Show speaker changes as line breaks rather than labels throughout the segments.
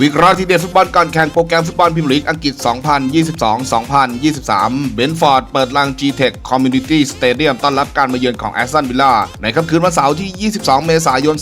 วิเคราะห์ทีเด็ดฟุตบอลก่อนแข่งโปรแกรมฟุตบอลพรีเมียร์ลีกอังกฤษ 2022-2023 เบนฟอร์ดเปิดลัง G-Tech Community Stadium ต้อนรับการมาเยือนของแอสตันวิลล่าในค่ำคืนวันเสาร์ที่ 22 เมษายน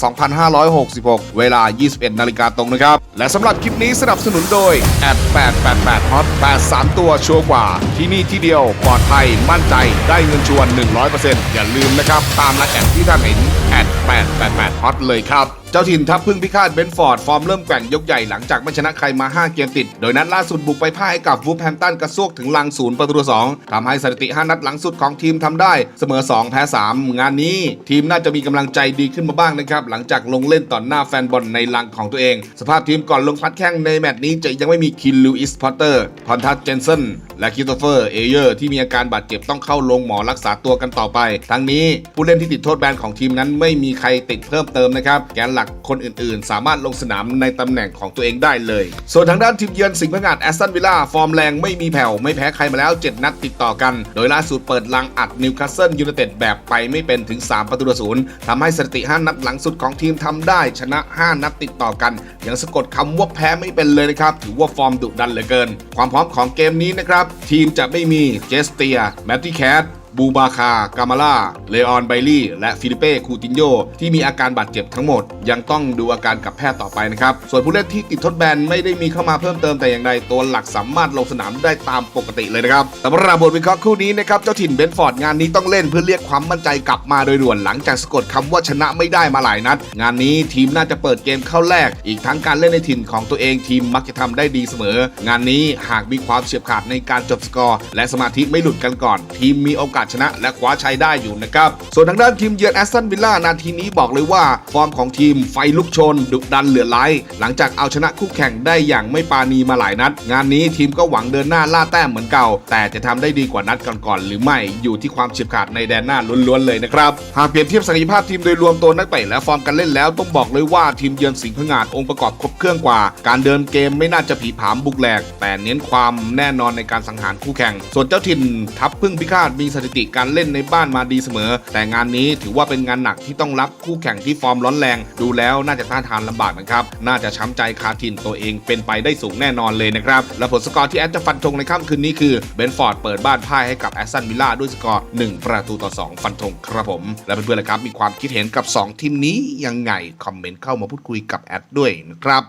2566 เวลา 21 นาฬิกาตรงนะครับ และสำหรับคลิปนี้สนับสนุนโดย at 888 hot 83 ตัวชัวร์กว่า ที่นี่ที่เดียวปลอดภัยมั่นใจได้เงินชวน 100%อย่าลืมนะครับตามรายแอดที่ท่านเห็น at 888 hot เลยครับเจ้าถิ่นทัพพึ่งพิฆาตเบนฟอร์ดฟอร์มเริ่มแกว่งยกใหญ่หลังจากไม่ชนะใครมา 5 เกมติด โดยนัดล่าสุดบุกไปพ่ายกับวูฟแฮมตันกระซวกถึงลังศูนย์ประตูสองทำให้สถิติ 5 นัดหลังสุดของทีมทำได้เสมอ 2 แพ้ 3 งานนี้ ทีมน่าจะมีกำลังใจดีขึ้นมาบ้างนะครับ หลังจากลงเล่นต่อหน้าแฟนบอลในลังของตัวเอง สภาพทีมก่อนลงพัดแข้งในแมตช์นี้จะยังไม่มีคินลูอิสพอตเตอร์พอนทัสเจนเซน และคิโตเฟอร์เอเยอร์ที่มีอาการบาดเจ็บต้องเข้าลงหมอรักษาตัวกันต่อไป ทั้งนี้ผู้เล่นที่ติดโทษแบนของทีมนั้นไม่มีใครติดเพิ่มเติมนะครับแกนหลักคนอื่นๆ สามารถลงสนามในตำแหน่งของตัวเองได้เลย ส่วนทางด้านทีมเยือนสิงห์พงาดแอสตันวิลล่าฟอร์มแรงไม่มีแผ่วไม่แพ้ใครมาแล้ว 7 นัดติดต่อกัน โดยล่าสุดเปิดลังอัดนิวคาสเซิลยูไนเต็ดแบบไปไม่เป็นถึง 3 ประตูต่อศูนย์ทำให้สถิติ 5 นัดหลังสุดของทีมทำได้ ชนะ 5 นัดติดต่อกัน ยังสะกดคำว่าแพ้ไม่เป็นเลยนะครับ ถือว่าฟอร์มดุดันเหลือเกิน ความพร้อมของเกมนี้นะครับทีมจะไม่มีเจสเตียแมตติแคท บูบาคา กามาล่า เลออนไบลี่ และฟิลิเป้ คูตินโย ที่มีอาการบาดเจ็บทั้งหมด ยังต้องดูอาการกับแพทย์ต่อไปนะครับ ส่วนผู้เล่นที่ติดทดแบนไม่ได้มีเข้ามาเพิ่มเติมแต่อย่างใด ตัวหลักสามารถลงสนามได้ตามปกติเลยนะครับสำหรับบทวิเคราะห์คู่นี้นะครับ เจ้าถิ่นเบนฟอร์ดงานนี้ต้องเล่นเพื่อเรียกความมั่นใจกลับมาโดยด่วนหลังจากสะกดคำว่าชนะไม่ได้มาหลายนัด งานนี้ทีมน่าจะเปิดเกมเข้าแรก อีกทั้งการเล่นในถิ่นของตัวเองทีมมักจะทำได้ดีเสมอ งานนี้หากมีความเฉียบขาดในการจบสกอร์ และสมาธิไม่หลุดกันก่อน ทีมมีโอกาสชนะและคว้าชัยได้อยู่นะครับ ส่วนทางด้านทีมเยือนแอสตันวิลล่านาทีนี้บอกเลยว่า ฟอร์มของทีมไฟลุกชน ดุดันเหลือร้ายหลังจากเอาชนะคู่แข่งได้อย่างไม่ปาณีมาหลายนัด งานนี้ทีมก็หวังเดินหน้าล่าแต้มเหมือนเก่า แต่จะทำได้ดีกว่านัดก่อนๆหรือไม่อยู่ที่ความเฉียบขาดในแดนหน้าล้วนๆเลยนะครับหากเปรียบเทียบศักยภาพทีมโดยรวมตัวนักเตะและฟอร์มการเล่นแล้วต้องบอกเลยว่าทีมเยือนสิงห์พงาดองค์ประกอบครบเครื่องกว่า การเดินเกมไม่น่าจะผีผามบุกแหลก แต่เน้นความแน่นอนในการสังหารคู่แข่ง ส่วนเจ้าถิ่นทัพพึ่งพิฆาตมีสถิติการเล่นในบ้านมาดีเสมอ แต่งานนี้ถือว่าเป็นงานหนักที่ต้องรับคู่แข่งที่ฟอร์มร้อนแรง ดูแล้วน่าจะต้านทานลำบากนะครับ น่าจะช้ำใจคาถิ่นตัวเองเป็นไปได้สูงแน่นอนเลยนะครับ และผลสกอร์ที่แอดจะฟันธงในค่ำคืนนี้คือเบนฟอร์ดเปิดบ้านพ่ายให้กับแอสตันวิลล่าด้วยสกอร์1ประตูต่อ 2 ฟันธงครับผม และเพื่อนๆล่ะครับมีความคิดเห็นกับ 2 ทีมนี้ยังไงคอมเมนต์เข้ามาพูดคุยกับแอดด้วยนะครับ